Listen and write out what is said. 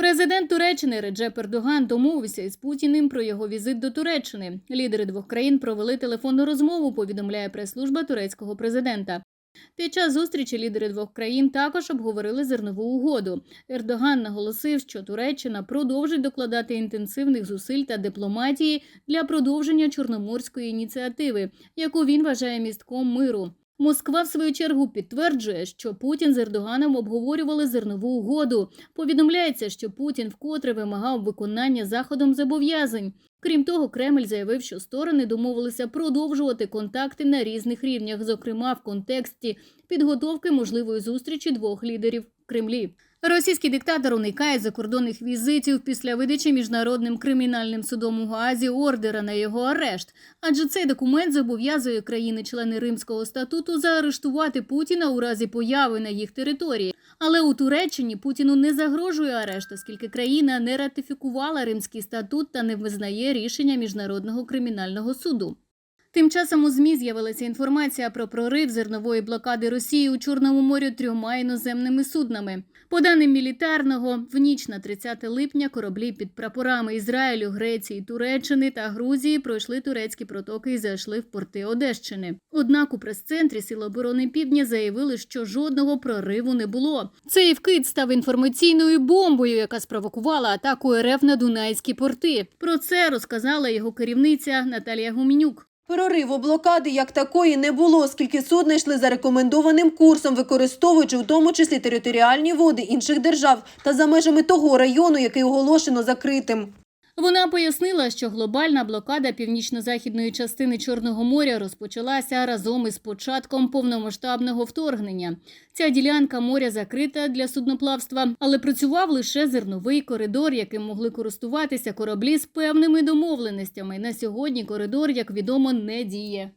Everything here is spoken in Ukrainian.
Президент Туреччини Реджеп Ердоган домовився із Путіним про його візит до Туреччини. Лідери двох країн провели телефонну розмову. Повідомляє прес-служба турецького президента. Під час зустрічі лідери двох країн також обговорили зернову угоду. Ердоган наголосив, що Туреччина продовжить докладати інтенсивних зусиль та дипломатії для продовження чорноморської ініціативи, яку він вважає містком миру. Москва, в свою чергу, підтверджує, що Путін з Ердоганом обговорювали зернову угоду. Повідомляється, що Путін вкотре вимагав виконання заходом зобов'язань. Крім того, Кремль заявив, що сторони домовилися продовжувати контакти на різних рівнях, зокрема в контексті підготовки можливої зустрічі двох лідерів Кремлі. Російський диктатор уникає закордонних візитів після видачі міжнародним кримінальним судом у Гаазі ордера на його арешт, адже цей документ зобов'язує країни-члени Римського статуту заарештувати Путіна у разі появи на їх території. Але у Туреччині Путіну не загрожує арешт, оскільки країна не ратифікувала Римський статут та не визнає рішення міжнародного кримінального суду. Тим часом у ЗМІ з'явилася інформація про прорив зернової блокади Росії у Чорному морі трьома іноземними суднами. По даним мілітарного, в ніч на 30 липня кораблі під прапорами Ізраїлю, Греції, Туреччини та Грузії пройшли турецькі протоки і зайшли в порти Одещини. Однак у прес-центрі Сил оборони Півдня заявили, що жодного прориву не було. Цей вкид став інформаційною бомбою, яка спровокувала атаку РФ на Дунайські порти. Про це розказала його керівниця Наталія Гуменюк. Прориву блокади як такої не було, оскільки судна йшли за рекомендованим курсом, використовуючи в тому числі територіальні води інших держав та за межами того району, який оголошено закритим. Вона пояснила, що глобальна блокада північно-західної частини Чорного моря розпочалася разом із початком повномасштабного вторгнення. Ця ділянка моря закрита для судноплавства, але працював лише зерновий коридор, яким могли користуватися кораблі з певними домовленостями. На сьогодні коридор, як відомо, не діє.